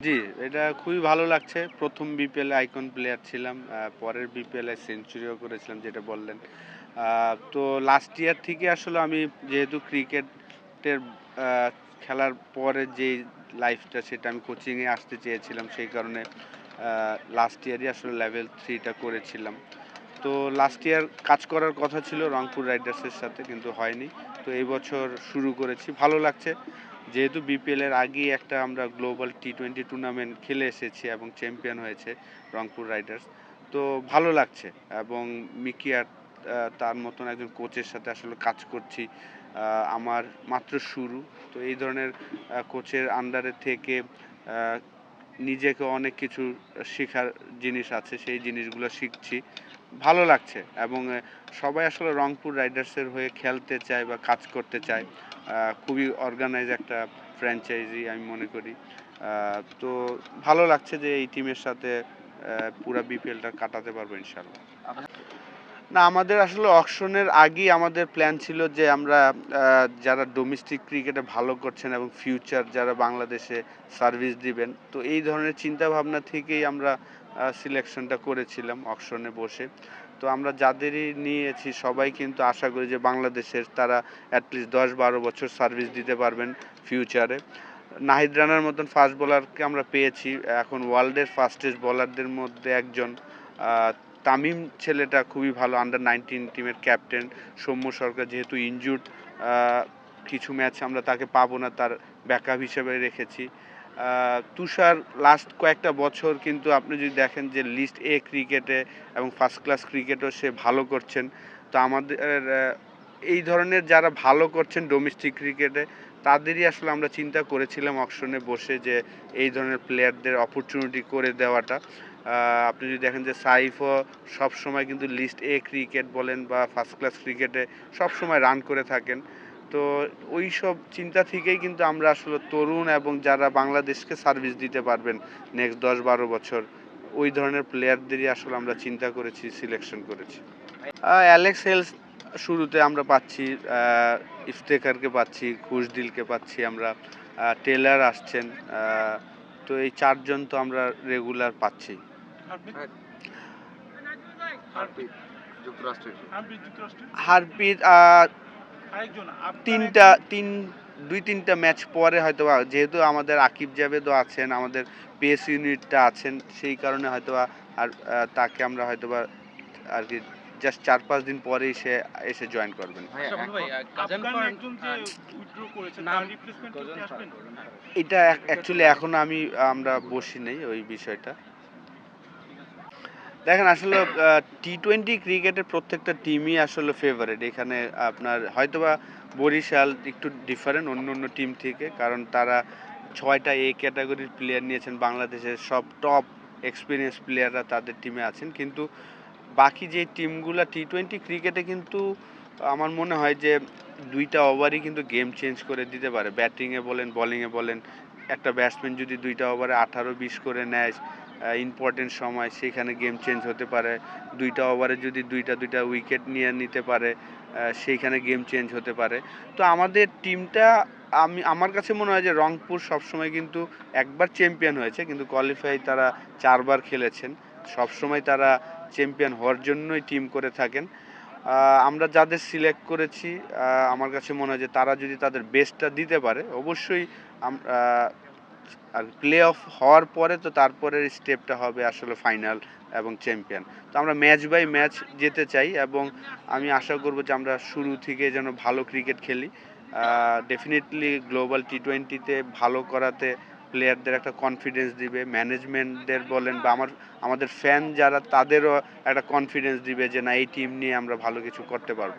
জি, এটা খুবই ভালো লাগছে। ১ম বিপিএল আইকন প্লেয়ার ছিলাম। পরের বিপিএল সেঞ্চুরিও করেছিলাম যেটা বললেন। তো লাস্ট ইয়ার থেকে আসলে আমি যেহেতু ক্রিকেটের খেলার পরে যেই লাইফটা সেটা আমি কোচিং এ আসতে চেয়েছিলাম। সেই কারণে লাস্ট ইয়ারই আসলে লেভেল 3 টা করেছিলাম। তো লাস্ট ইয়ার কাজ করার কথা ছিল রংপুর রাইডার্সের সাথে কিন্তু হয়নি। তো এই বছর শুরু করেছি। ভালো লাগছে। যেহেতু বিপিএলের আগেই একটা আমরা গ্লোবাল টি-টোয়েন্টি টুর্নামেন্ট খেলে এসেছি এবং চ্যাম্পিয়ন হয়েছে রংপুর রাইডার্স। তো ভালো লাগছে এবং মিকি আর তার মতন একজন কোচের সাথে আসলে কাজ করছি। আমার মাত্র শুরু। তো এই ধরনের কোচের আন্ডারে থেকে নিজেকে অনেক কিছু শেখার জিনিস আছে। সেই জিনিসগুলো শিখছি। ভালো লাগছে এবং সবাই আসলে রংপুর রাইডার্সের হয়ে খেলতে চায় বা কাজ করতে চায়। খুবই অর্গানাইজ একটা ফ্র্যাঞ্চাইজি আমি মনে করি। তো ভালো লাগছে যে এই টিমের সাথে পুরা বিপিএলটা কাটাতে পারব ইনশাআল্লাহ। না, আমাদের আসলে অকশনের আগেই আমাদের প্ল্যান ছিল যে আমরা যারা ডোমেস্টিক ক্রিকেটে ভালো করছেন এবং ফিউচার যারা বাংলাদেশে সার্ভিস দিবেন। তো এই ধরনের চিন্তাভাবনা থেকেই আমরা সিলেকশনটা করেছিলাম অকশনে বসে। তো আমরা যাদেরই নিয়েছি, সবাই কিন্তু আশা করি যে বাংলাদেশের তারা এটলিস্ট ১০-১২ বছর সার্ভিস দিতে পারবেন ফিউচারে। নাহিদ রানার মতন ফাস্ট বোলারকে আমরা পেয়েছি। এখন ওয়ার্ল্ডের ফাস্টেস্ট বোলারদের মধ্যে একজন। তামিম ছেলেটা খুবই ভালো আন্ডার 19 টিমের ক্যাপ্টেন। সৌম্য সরকার যেহেতু ইনজুরড কিছু ম্যাচ আমরা তাকে পাবো না, তার ব্যাকআপ হিসেবে রেখেছি। তুষার লাস্ট কয়েকটা বছর কিন্তু আপনি যদি দেখেন যে লিস্ট এ ক্রিকেটে এবং ফার্স্ট ক্লাস ক্রিকেটও সে ভালো করছেন। তো আমাদের এই ধরনের যারা ভালো করছেন ডোমেস্টিক ক্রিকেটে তাদেরই আসলে আমরা চিন্তা করেছিলাম অকশনে বসে যে এই ধরনের প্লেয়ারদের অপরচুনিটি করে দেওয়াটা। আপনি যদি দেখেন যে সাইফও সবসময় কিন্তু লিস্ট এ ক্রিকেট বলেন বা ফার্স্ট ক্লাস ক্রিকেটে সবসময় রান করে থাকেন। তো ওই সব চিন্তা থেকেই কিন্তু আমরা আসলে তরুণ এবং যারা বাংলাদেশকে সার্ভিস দিতে পারবেন নেক্সট দশ বারো বছর ওই ধরনের প্লেয়ারদেরই আসলে আমরা চিন্তা করেছি, সিলেকশন করেছি। অ্যালেক্স হেলস শুরুতে আমরা পাচ্ছি। আ ইফতেখারকে পাচ্ছি, খুশদিলকে পাচ্ছি আমরা। টেলার আসছেন। তো এই চারজন তো আমরা রেগুলার পাচ্ছি। হারপির আ আরেকজন আপনার ৩ টা ৩ ২-৩ টা ম্যাচ পরে হয়তোবা যেহেতু আমাদের আকিব জাভেদও আছেন, আমাদের পেস ইউনিটটা আছেন। সেই কারণে হয়তোবা আর তাকে আমরা হয়তোবা আরকি জাস্ট ৪-৫ দিন পরেই সে এসে জয়েন করবেন। ভাই আচ্ছা আসবেন এটা অ্যাকচুয়ালি এখনও আমি আমরা বসি নাই ওই বিষয়টা। দেখেন আসলে টি-টোয়েন্টি ক্রিকেটের প্রত্যেকটা টিমই আসলে ফেভারিট। এখানে আপনার হয়তোবা বরিশাল একটু ডিফারেন্ট অন্য অন্য টিম থেকে। কারণ তারা ছয়টা এ ক্যাটাগরির প্লেয়ার নিয়েছেন। বাংলাদেশের সব টপ এক্সপিরিয়েন্স প্লেয়াররা তাদের টিমে আছেন। কিন্তু বাকি যে টিমগুলা টি-টোয়েন্টি ক্রিকেটে কিন্তু আমার মনে হয় যে দুইটা ওভারই কিন্তু গেম চেঞ্জ করে দিতে পারে। ব্যাটিংয়ে বলেন, বোলিংয়ে বলেন। একটা ব্যাটসম্যান যদি দুইটা ওভারে ১৮-২০ করে নেয় ইম্পোর্টেন্ট সময়, সেখানে গেম চেঞ্জ হতে পারে। দুইটা ওভারে যদি দুইটা দুইটা উইকেট নিয়ে নিতে পারে সেইখানে গেম চেঞ্জ হতে পারে। তো আমাদের টিমটা আমি, আমার কাছে মনে হয় যে রংপুর সবসময় কিন্তু একবার চ্যাম্পিয়ন হয়েছে। কিন্তু কোয়ালিফাই তারা চারবার খেলেছেন। সবসময় তারা চ্যাম্পিয়ন হওয়ার জন্যই টিম করে থাকেন। আমরা যাদের সিলেক্ট করেছি আমার কাছে মনে হয় যে তারা যদি তাদের বেস্টটা দিতে পারে, অবশ্যই আর প্লে অফ হওয়ার পরে তো তারপরের স্টেপটা হবে আসলে ফাইনাল এবং চ্যাম্পিয়ন। তো আমরা ম্যাচ বাই ম্যাচ যেতে চাই এবং আমি আশা করব যে আমরা শুরু থেকে যেন ভালো ক্রিকেট খেলি। ডেফিনিটলি গ্লোবাল টি-টোয়েন্টিতে ভালো করাতে প্লেয়ারদের একটা কনফিডেন্স দিবে। ম্যানেজমেন্টদের বলেন বা আমার, আমাদের ফ্যান যারা, তাদেরও একটা কনফিডেন্স দিবে যে না, এই টিম নিয়ে আমরা ভালো কিছু করতে পারব।